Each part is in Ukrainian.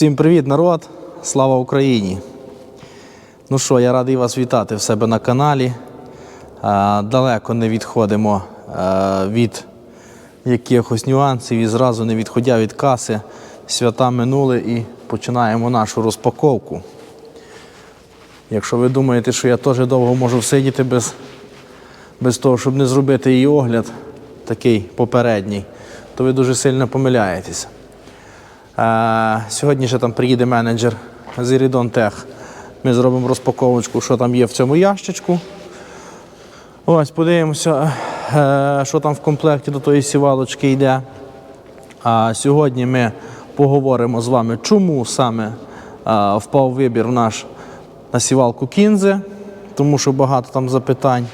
Всім привіт, народ! Слава Україні! Ну що, я радий вас вітати в себе на каналі. Далеко не відходимо від якихось нюансів і зразу не відходя від каси. Свята минули і починаємо нашу розпаковку. Якщо ви думаєте, що я теж довго можу сидіти без, без того, щоб не зробити її огляд, такий попередній, то ви дуже сильно помиляєтеся. Сьогодні ще там приїде менеджер з Iridion Tech. Ми зробимо розпаковочку, що там є в цьому ящичку. Ось, подивимося, е, що там в комплекті до тої сівалочки йде. А сьогодні ми поговоримо з вами, чому саме е, впав вибір наш на сівалку Кінзе, тому що багато там запитань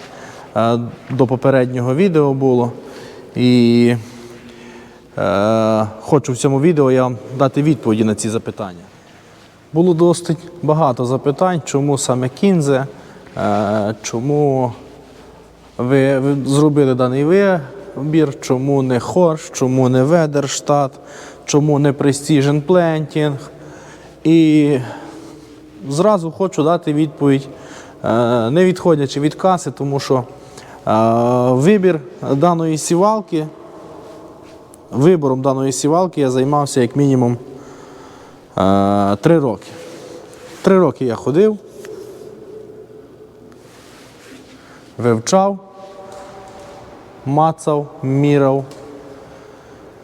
е, до попереднього відео було. І хочу в цьому відео я вам дати відповіді на ці запитання. Було досить багато запитань, чому саме Кінзе, е, чому ви, зробили даний вибір, чому не Хорш, чому не Ведерштат, чому не Precision Planting. І зразу хочу дати відповідь, е, не відходячи від каси, тому що е, вибір даної сівалки вибором даної сівалки я займався як мінімум е, три роки. Три роки я ходив, вивчав, мацав, мірав,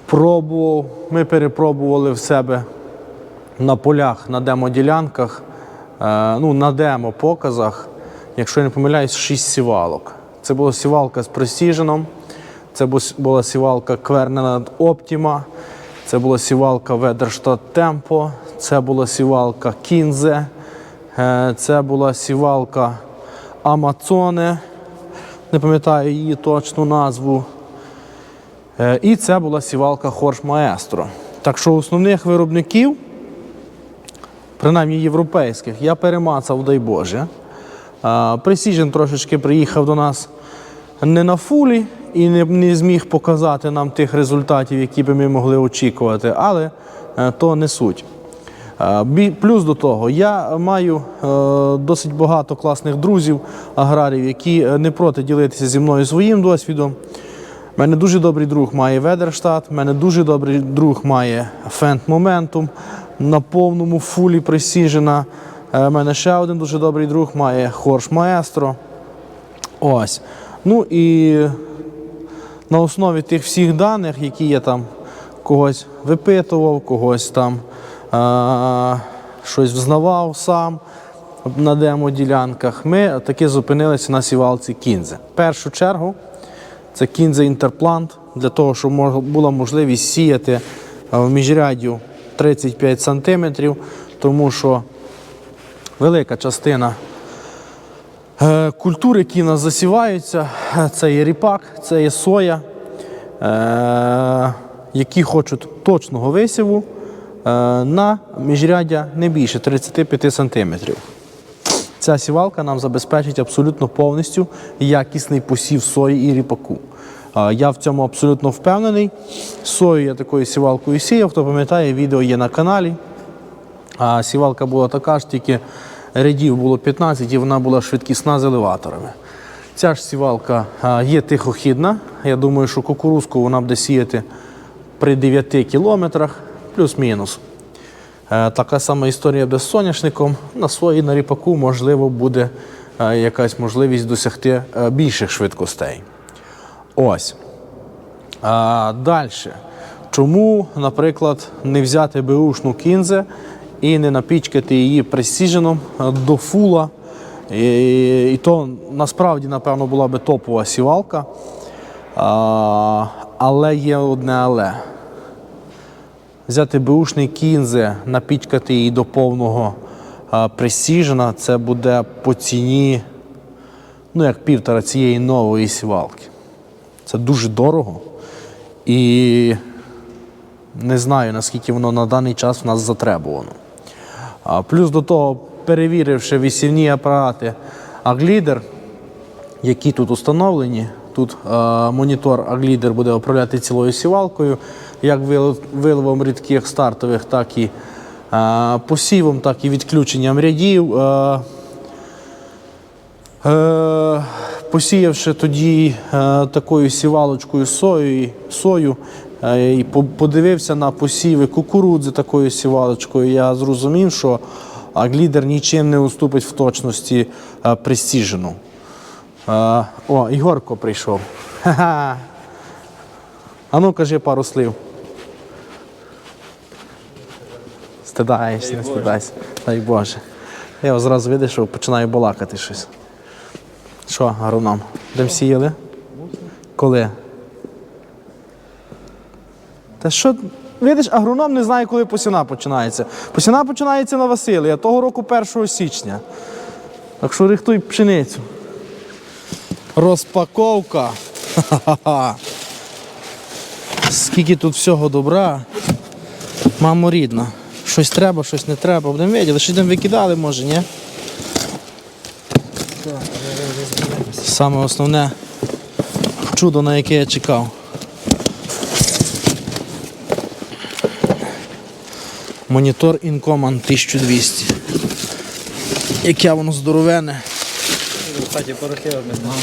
пробував. Ми перепробували в себе на полях, на демоділянках, е, ну, на демо-показах, якщо я не помиляюсь, шість сівалок. Це була сівалка з пресіженом. Це була сівалка Кверненад Optima, це була сівалка Ведерштат Tempo, це була сівалка Кінзе, е, це була сівалка Амазоне, не пам'ятаю її точну назву. Е, І це була сівалка Хорш Маестро. Так що основних виробників, принаймні європейських, я перемацав, дай Боже. Precision трошечки приїхав до нас не на фулі і не, не зміг показати нам тих результатів, які би ми могли очікувати, але е, то не суть. Е, Плюс до того, я маю е, досить багато класних друзів, аграрів, які не проти ділитися зі мною своїм досвідом. У мене дуже добрий друг має Ведерштат, у мене дуже добрий друг має Фент Momentum на повному фулі присіжена. У мене ще один дуже добрий друг має Хорш Маестро. Ось. Ну і на основі тих всіх даних, які я там когось випитував, когось там а, щось взнавав сам на демо-ділянках, ми таки зупинилися на сівалці Кінзе. В першу чергу це Кінзе Інтерплант для того, щоб була можливість сіяти в міжряддю 35 см, тому що велика частина Е, Культури, які нас засіваються, е, це є ріпак, це є соя, е, які хочуть точного висіву е, на міжряддя не більше 35 см. Ця сівалка нам забезпечить абсолютно повністю якісний посів сої і ріпаку. Е, Я в цьому абсолютно впевнений. Сою я такою сівалкою сіяв, хто пам'ятає, відео є на каналі. А сівалка була така ж, тільки рядів було 15 і вона була швидкісна з елеваторами. Ця ж сівалка є тихохідна. Я думаю, що кукурузку вона буде сіяти при 9 кілометрах, плюс-мінус. Е, Така сама історія без соняшником. На сої на ріпаку, можливо, буде е, якась можливість досягти е, більших швидкостей. Ось. А, далі. Чому, наприклад, не взяти беушну кінзе і не напічкати її пресіженом до фула? І, і то насправді, напевно, була би топова сівалка. А, але є одне але. Взяти беушний кінзе, напічкати її до повного пресіжена, це буде по ціні, ну, як півтора цієї нової сівалки. Це дуже дорого. І не знаю, наскільки воно на даний час в нас затребувано. Плюс до того, перевіривши висівні апарати Аглідер, які тут установлені, тут е, монітор Аглідер буде управляти цілою сівалкою, як вил- виливом рідких стартових, так і е, посівом, так і відключенням рядів. Е, посіявши тоді такою сівалочкою сою, сою і подивився на посіви кукурудзи такою сівалочкою, я зрозумів, що аглідер нічим не уступить в точності е, престіжену. Е, о, Ігорко прийшов. Ха-ха. А ну кажи пару слів. Стидаєшся, не стидайся. Дай Боже. Я його зразу видиш, що починаю балакати щось. Що, агроном? Де сіяли? Коли? Та що, видиш, агроном не знає, коли посіна починається. Посіна починається на Василія, того року 1 січня. Так що рихтуй пшеницю. Розпаковка. Ха-ха-ха. Скільки тут всього добра. Мамо рідна. Щось треба, щось не треба. Будемо виділи, щось там викидали, може, ні? Саме основне чудо, на яке я чекав. Монітор Incommand 1200. Яке воно здоровене. В хаті порохи обмінно.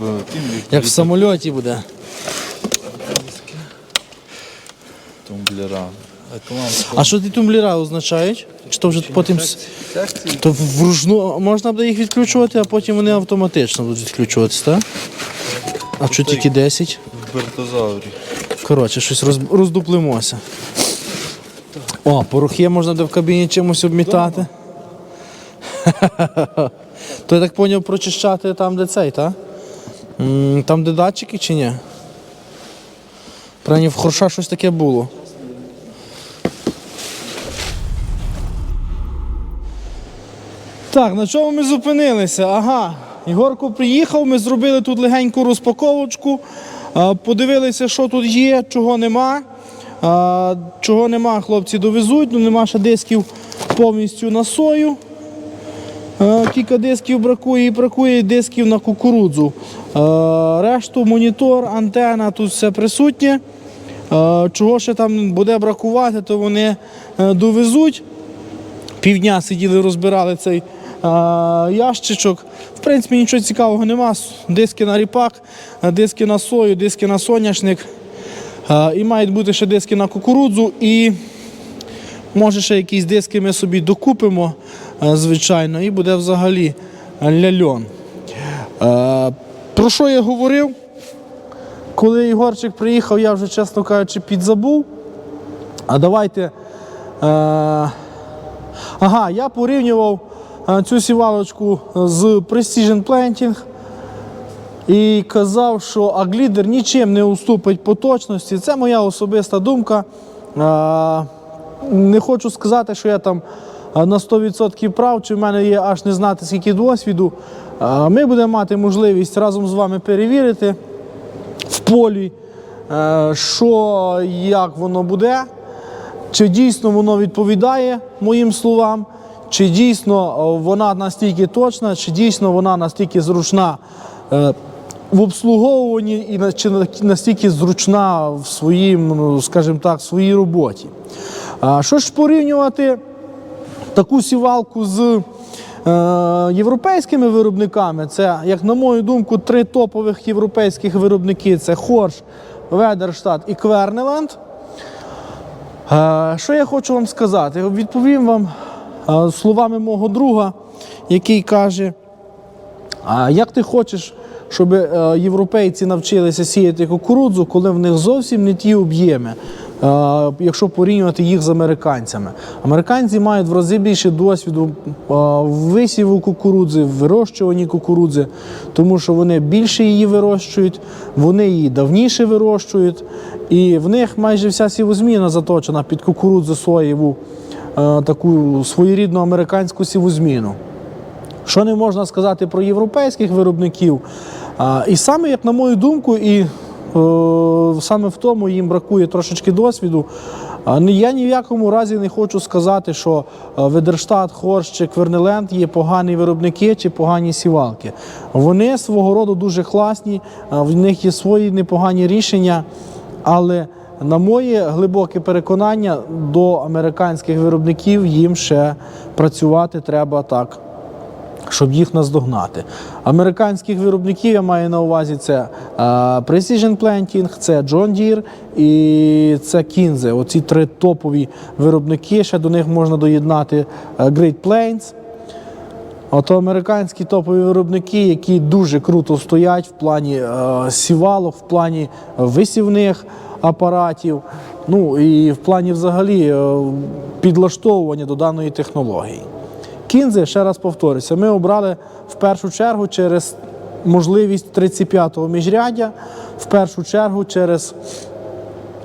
В кімлі Як в самольоті буде. тумблера. А що ті тумблера означають? Чи то вже потім. Секції То вручну можна буде їх відключувати, а потім вони автоматично будуть відключуватися, так? А що тільки 10? в бертозаврі. Коротше, щось роз, роздуплимося. О, порохи можна де в кабіні чимось обмітати. То я так поняв прочищати там, де цей, так? Там, де датчики чи ні? Правильно, в хорша щось таке було. Так, на чому ми зупинилися? Ага, Ігорко приїхав, ми зробили тут легеньку розпаковочку, подивилися, що тут є, чого нема. Чого нема, хлопці довезуть, ну нема ще дисків повністю на сою. Кілька дисків бракує і бракує дисків на кукурудзу. Решту монітор, антена, тут все присутнє. Чого ще там буде бракувати, то вони е, довезуть. Півдня сиділи, розбирали цей ящичок. В принципі, нічого цікавого нема. Диски на ріпак, диски на сою, диски на соняшник. І мають бути ще диски на кукурудзу. І може ще якісь диски ми собі докупимо, звичайно, і буде взагалі ляльон. Про що я говорив? Коли Ігорчик приїхав, я вже, чесно кажучи, підзабув. А давайте. Ага, я порівнював цю сівалочку з Precision Planting і казав, що аглідер нічим не уступить по точності. Це моя особиста думка. Е, не хочу сказати, що я там е, на 100% прав, чи в мене є аж не знати скільки досвіду. Е, Ми будемо мати можливість разом з вами перевірити в полі, е, що як воно буде, чи дійсно воно відповідає моїм словам, чи дійсно е, вона настільки точна, чи дійсно вона настільки зручна е, в обслуговуванні і чи настільки зручна в своїм, ну, скажімо так, своїй роботі. Що ж порівнювати таку сівалку з е, європейськими виробниками. Це, як на мою думку, три топових європейських виробники: це Хорш, Ведерштат і Квернеланд. Е, що я хочу вам сказати? Відповім вам словами мого друга, який каже: а як ти хочеш, щоб е, європейці навчилися сіяти кукурудзу, коли в них зовсім не ті об'єми, е, якщо порівнювати їх з американцями? Американці мають в рази більше досвіду е, висіву кукурудзи, вирощуванні кукурудзи, тому що вони більше її вирощують, вони її давніше вирощують, і в них майже вся сівозміна заточена під кукурудзу соєву, таку своєрідну американську сівозміну. Що не можна сказати про європейських виробників? І саме, як на мою думку, і е, саме в тому їм бракує трошечки досвіду. Я ні в якому разі не хочу сказати, що е, Ведерштат, Хорш чи Квернеленд є погані виробники чи погані сівалки. Вони свого роду дуже класні, е, в них є свої непогані рішення, але на моє глибоке переконання, до американських виробників їм ще працювати треба так щоб їх наздогнати. Американських виробників я маю на увазі це е, Precision Planting, це John Deere і це Kinze. Оці три топові виробники. Ще до них можна доєднати е, Great Plains. Ото американські топові виробники, які дуже круто стоять в плані е, сівалок, в плані висівних апаратів, ну і в плані взагалі е, підлаштовування до даної технології. Кінзи, ще раз повторюся, ми обрали в першу чергу через можливість 35-го міжряддя, в першу чергу через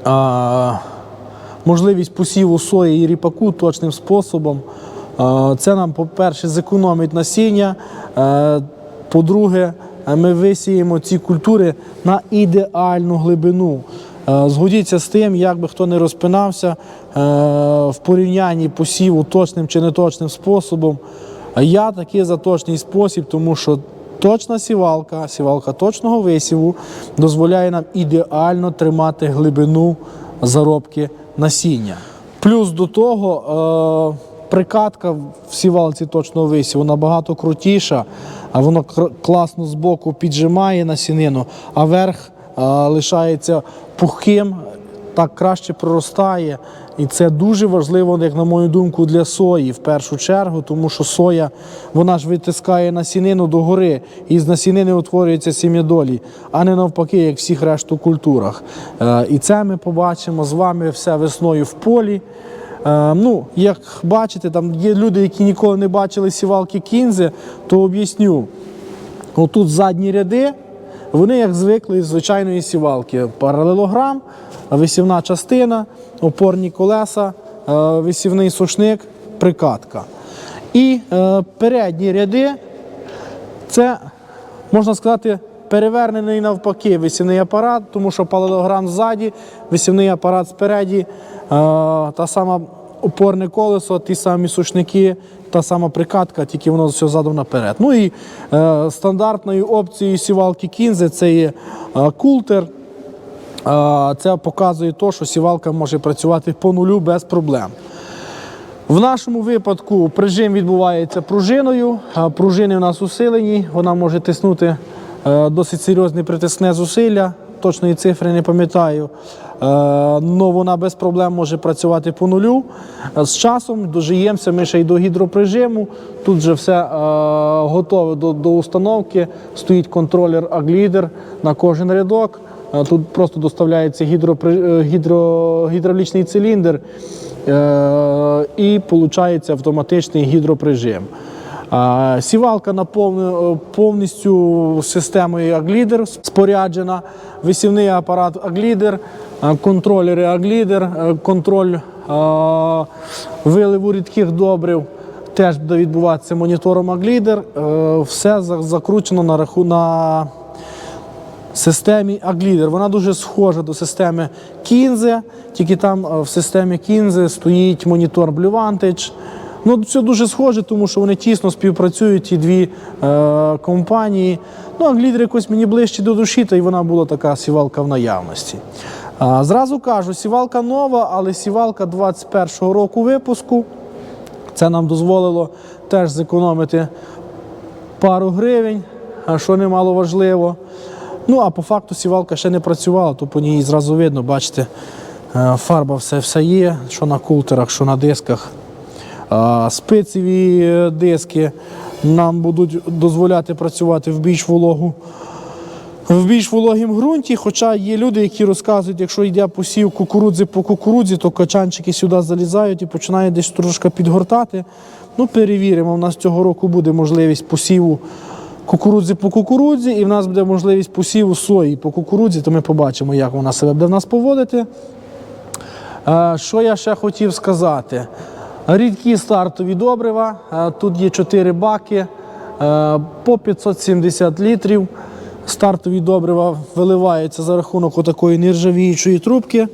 а, можливість посіву сої і ріпаку точним способом. А, Це нам, по-перше, зекономить насіння. Е, По-друге, ми висіємо ці культури на ідеальну глибину. Е, Згодіться з тим, як би хто не розпинався е, в порівнянні посіву точним чи неточним способом. Я такий за точний спосіб, тому що точна сівалка, сівалка точного висіву дозволяє нам ідеально тримати глибину заробки насіння. Плюс до того, е, прикатка в сівалці точного висіву набагато крутіша, а воно класно збоку піджимає насінину, а верх лишається пухким, так краще проростає. І це дуже важливо, як на мою думку, для сої в першу чергу, тому що соя вона ж витискає насінину догори, і з насінини утворюється сім'ядолі, а не навпаки, як в всіх решту культурах. Е, І це ми побачимо з вами все весною в полі. Е, ну, як бачите, там є люди, які ніколи не бачили сівалки кінзи, то об'ясню. Отут задні ряди, вони як звикли з звичайної сівалки. Паралелограм, висівна частина, опорні колеса, е, висівний сушник, прикатка. І е, передні ряди це, можна сказати, перевернений навпаки висівний апарат, тому що паралелограм ззаді, висівний апарат спереді, е, та сама опорне колесо, ті самі сушники, та сама прикатка, тільки воно все задом наперед. Ну і е, стандартною опцією сівалки кінзи це є е, култер. Е, Це показує те, що сівалка може працювати по нулю без проблем. В нашому випадку прижим відбувається пружиною. а Пружини у нас усилені, вона може тиснути е, досить серйозне притисне зусилля. Точної цифри не пам'ятаю. але вона без проблем може працювати по нулю. Е, З часом дожиємося ми ще й до гідроприжиму. Тут вже все е, готове до, до установки. Стоїть контролер аглідер на кожен рядок. Е, Тут просто доставляється гідропри- гідро, гідравлічний циліндр і виходить автоматичний гідроприжим. Е, Сівалка наповнена повністю системою Аглідер споряджена, висівний апарат Аглідер, е, контролери Аглідер, е, контроль е, виливу рідких добрив. Теж буде відбуватися монітором Аглідер. Е, Все закручено на раху на системі Аглідер. Вона дуже схожа до системи Кінзе, тільки там е, в системі Кінзе стоїть монітор Blue Vantage. Ну, це дуже схоже, тому що вони тісно співпрацюють ті дві е, компанії. Ну, Аглідер якось мені ближче до душі, та й вона була така сівалка в наявності. А, зразу кажу, сівалка нова, але сівалка 21-го року випуску. Це нам дозволило теж зекономити пару гривень, що немало важливо. Ну, а по факту сівалка ще не працювала, то по ній зразу видно, бачите, е, фарба все, все є, що на култерах, що на дисках. Спицеві е, диски нам будуть дозволяти працювати в більш вологу. В більш вологім ґрунті, хоча є люди, які розказують, якщо йде посів кукурудзи по кукурудзі, то качанчики сюди залізають і починають десь трошки підгортати. Ну, перевіримо, у нас цього року буде можливість посіву кукурудзи по кукурудзі, і в нас буде можливість посіву сої по кукурудзі, то ми побачимо, як вона себе буде в нас поводити. Е, Що я ще хотів сказати? Рідкі стартові добрива. Е, Тут є 4 баки е, по 570 літрів. Стартові добрива виливаються за рахунок отакої нержавіючої трубки.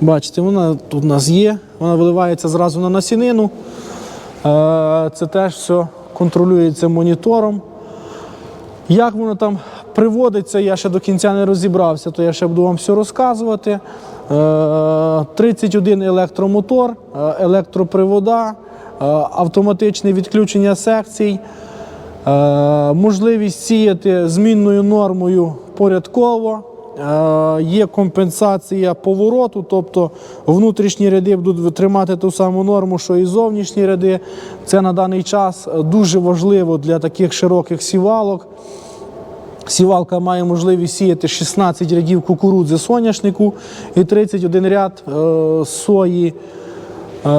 Бачите, вона тут у нас є, вона виливається зразу на насінину. Е, Це теж все контролюється монітором. Як воно там приводиться, я ще до кінця не розібрався, то я ще буду вам все розказувати. Е, 31 електромотор, е, електропривода, е, автоматичне відключення секцій, е, можливість сіяти змінною нормою порядково. Е, Є компенсація повороту, тобто внутрішні ряди будуть тримати ту саму норму, що і зовнішні ряди. Це на даний час е, дуже важливо для таких широких сівалок. Сівалка має можливість сіяти 16 рядів кукурудзи соняшнику і 31 ряд е, сої е,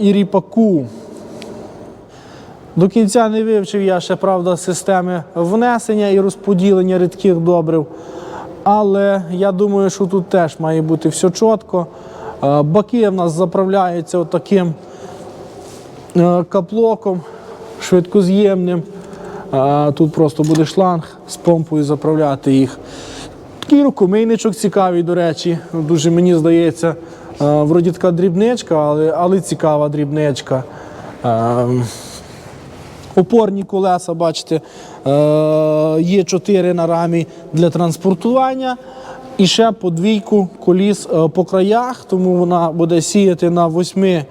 і ріпаку. До кінця не вивчив я ще, правда, системи внесення і розподілення рідких добрив. Але я думаю, що тут теж має бути все чітко. Е, Баки в нас заправляються отаким е, каплоком швидкоз'ємним. А Тут просто буде шланг з помпою заправляти їх. Такий рукомийничок цікавий, до речі. Дуже мені здається, е, вроді така дрібничка, але, але цікава дрібничка. Е, Опорні колеса, бачите, е, є 4 на рамі для транспортування. І ще по двійку коліс по краях, тому вона буде сіяти на восьми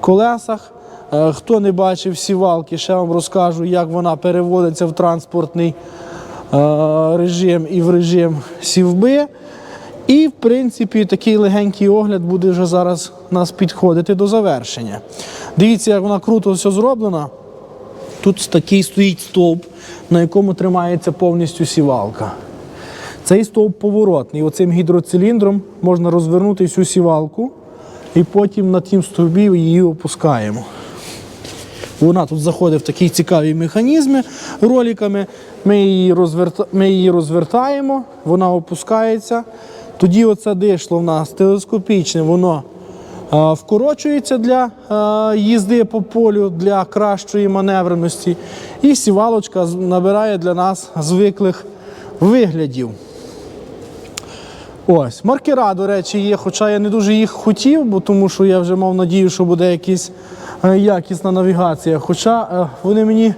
колесах. Е, Хто не бачив сівалки, ще вам розкажу, як вона переводиться в транспортний е, режим і в режим сівби. І, в принципі, такий легенький огляд буде вже зараз нас підходити до завершення. Дивіться, як вона круто все зроблена. Тут такий стоїть стовп, на якому тримається повністю сівалка. Цей стовп поворотний. Оцим гідроциліндром можна розвернути всю сівалку і потім на тім стовбі її опускаємо. Вона тут заходить в такі цікаві механізми роликами. Ми її, розверта... Ми її розвертаємо, вона опускається. Тоді оце дишло в нас телескопічне, воно а, вкорочується для а, їзди по полю, для кращої маневреності. І сівалочка набирає для нас звиклих виглядів. Ось, маркера, до речі, є, хоча я не дуже їх хотів, бо тому що я вже мав надію, що буде якась е, якісна навігація. Хоча е, вони мені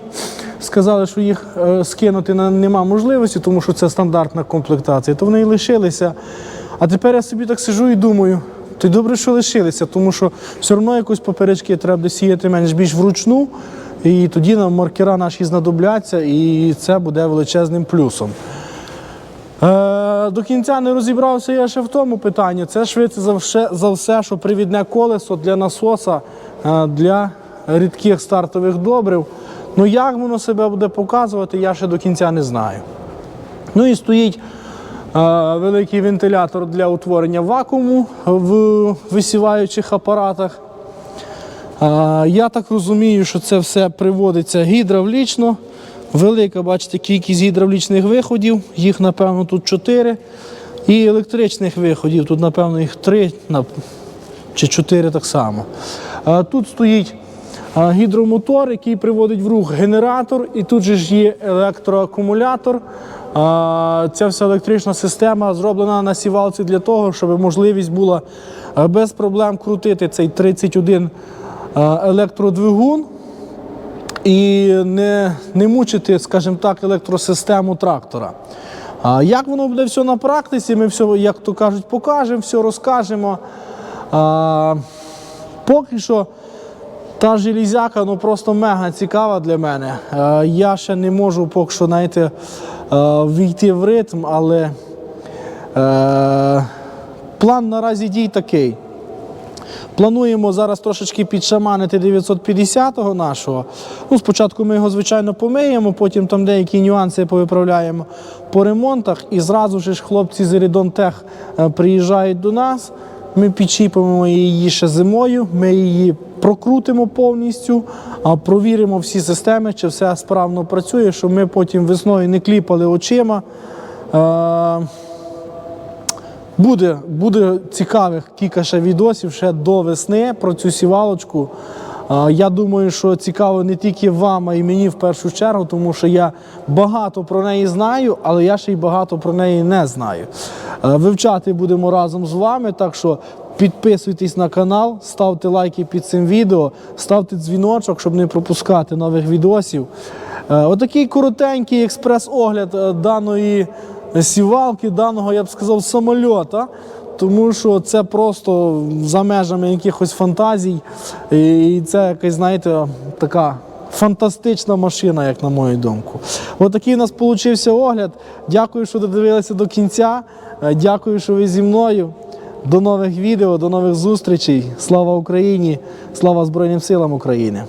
сказали, що їх е, скинути нема можливості, тому що це стандартна комплектація, то вони і лишилися. А тепер я собі так сижу і думаю, то й добре, що лишилися, тому що все одно якось поперечки треба буде сіяти менш більш вручну, і тоді нам маркера наші знадобляться, і це буде величезним плюсом. Е, до кінця не розібрався я ще в тому питанні. Це швидше за все, за все, що привідне колесо для насоса е, для рідких стартових добрив. Ну як воно себе буде показувати, я ще до кінця не знаю. Ну і стоїть е, великий вентилятор для утворення вакууму в висіваючих апаратах. Я так розумію, що це все приводиться гідравлічно. Велика, бачите, кількість гідравлічних виходів, їх, напевно, тут 4. І електричних виходів, тут, напевно, їх 3 чи 4 так само. Тут стоїть гідромотор, який приводить в рух генератор, і тут же ж є електроакумулятор. Ця вся електрична система зроблена на сівалці для того, щоб можливість була без проблем крутити цей 31 е, електродвигун і не, не мучити, скажімо так, електросистему трактора. А як воно буде все на практиці, ми все, як то кажуть, покажемо, все розкажемо. А, поки що та железяка ну, просто мега цікава для мене. А, я ще не можу поки що знаєте, а, війти в ритм, але е, план наразі дій такий. Плануємо зараз трошечки підшаманити 950-го нашого. Ну, спочатку ми його, звичайно, помиємо, потім там деякі нюанси повиправляємо по ремонтах. І зразу ж хлопці з Рідонтех е, приїжджають до нас. Ми підчіпимо її ще зимою, ми її прокрутимо повністю, а провіримо всі системи, чи все справно працює, щоб ми потім весною не кліпали очима. Е, Буде, буде цікавих кілька ще відосів ще до весни про цю сівалочку. Я думаю, що цікаво не тільки вам, а й мені в першу чергу, тому що я багато про неї знаю, але я ще й багато про неї не знаю. Е, Вивчати будемо разом з вами, так що Підписуйтесь на канал, ставте лайки під цим відео, ставте дзвіночок, щоб не пропускати нових відосів. Е, Отакий коротенький експрес-огляд е, даної сівалки, даного, я б сказав, самольота. Тому що це просто за межами якихось фантазій. І це якась, знаєте, така фантастична машина, як на мою думку. Отакий у нас получився огляд. Дякую, що додивилися до кінця. Е, Дякую, що ви зі мною. До нових відео, до нових зустрічей. Слава Україні! Слава Збройним силам України!